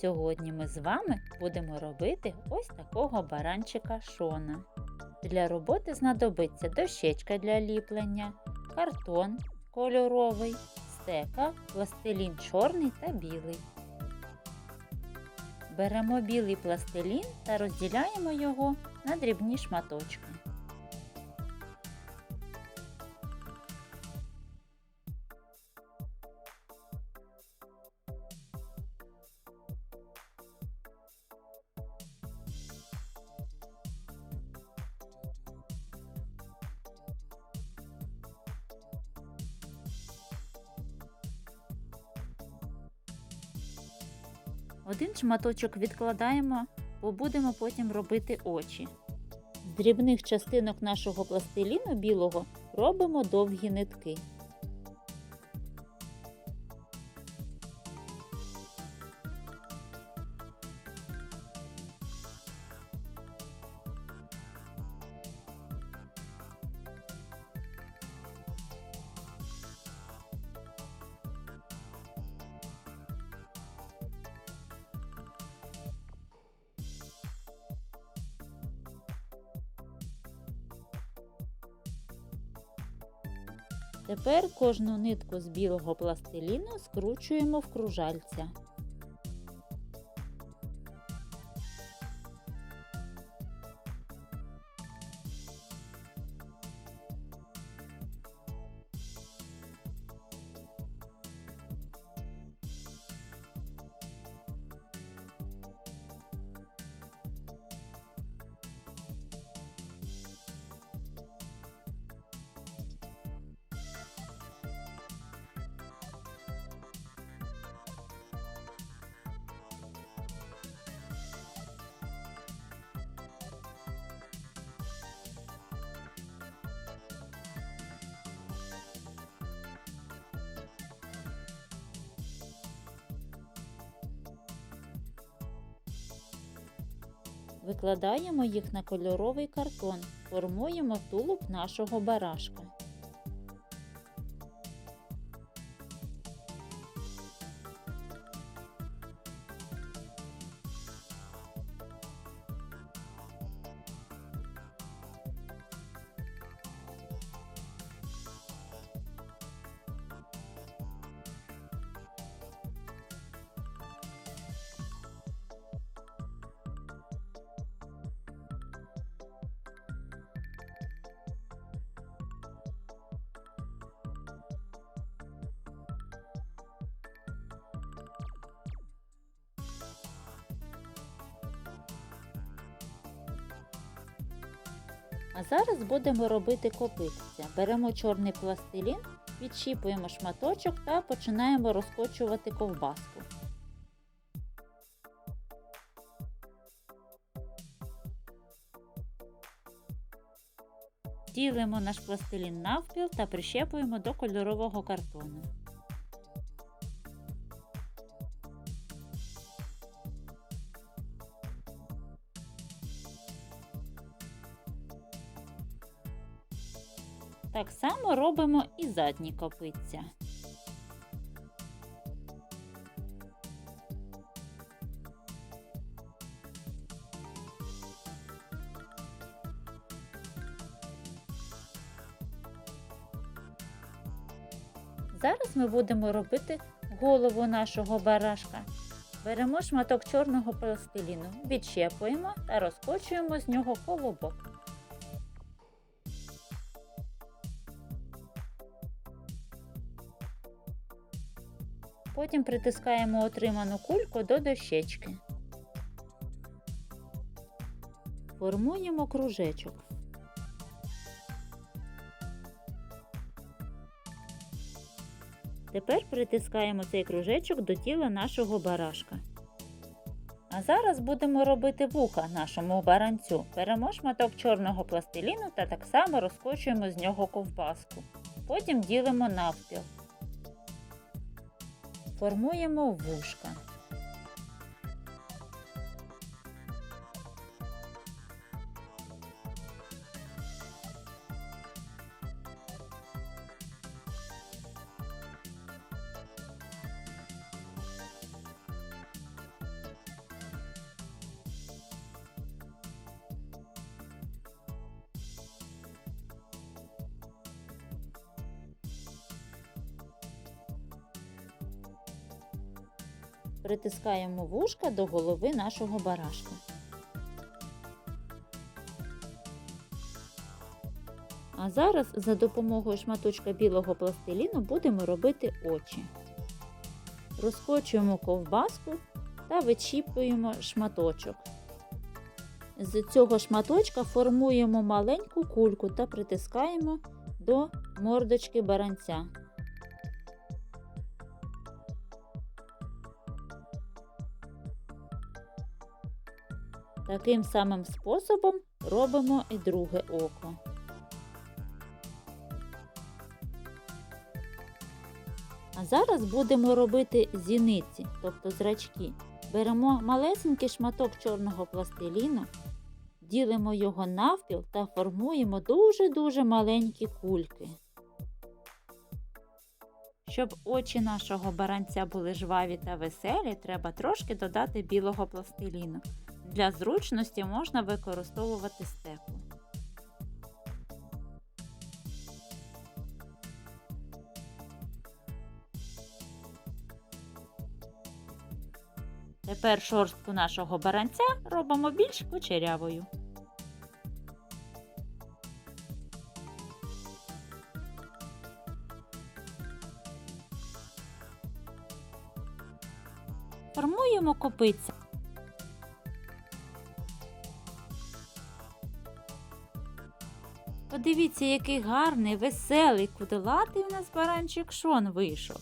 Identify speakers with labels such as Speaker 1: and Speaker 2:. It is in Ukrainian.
Speaker 1: Сьогодні ми з вами будемо робити ось такого баранчика шона. Для роботи знадобиться дощечка для ліплення, картон кольоровий, стека, пластилін чорний та білий. Беремо білий пластилін та розділяємо його на дрібні шматочки. Один шматочок відкладаємо, бо будемо потім робити очі. З дрібних частинок нашого пластиліну білого робимо довгі нитки. Тепер кожну нитку з білого пластиліну скручуємо в кружальця. Викладаємо їх на кольоровий картон, формуємо тулуб нашого барашка. А зараз будемо робити копитця. Беремо чорний пластилін, відщіпуємо шматочок та починаємо розкочувати ковбаску. Ділимо наш пластилін навпіл та прищепуємо до кольорового картону. Так само робимо і задні копиця. Зараз ми будемо робити голову нашого барашка. Беремо шматок чорного пластиліну, відщепуємо та розкочуємо з нього колобок. Потім притискаємо отриману кульку до дощечки. Формуємо кружечок. Тепер притискаємо цей кружечок до тіла нашого барашка. А зараз будемо робити вуха нашому баранцю. Беремо шматок чорного пластиліну та так само розкочуємо з нього ковбаску. Потім ділимо навпіл. Формуємо вушка. Притискаємо вушка до голови нашого барашка. А зараз за допомогою шматочка білого пластиліну будемо робити очі. Розкочуємо ковбаску та вичіпуємо шматочок. З цього шматочка формуємо маленьку кульку та притискаємо до мордочки баранця. Таким самим способом робимо і друге око. А зараз будемо робити зіниці, тобто зрачки. Беремо малесенький шматок чорного пластиліну, ділимо його навпіл та формуємо дуже-дуже маленькі кульки. Щоб очі нашого баранця були жваві та веселі, треба трошки додати білого пластиліну. Для зручності можна використовувати стекло. Тепер шорстку нашого баранця робимо більш кучерявою. Формуємо копиця. Подивіться, який гарний, веселий, кудилатий в нас баранчик шон вийшов.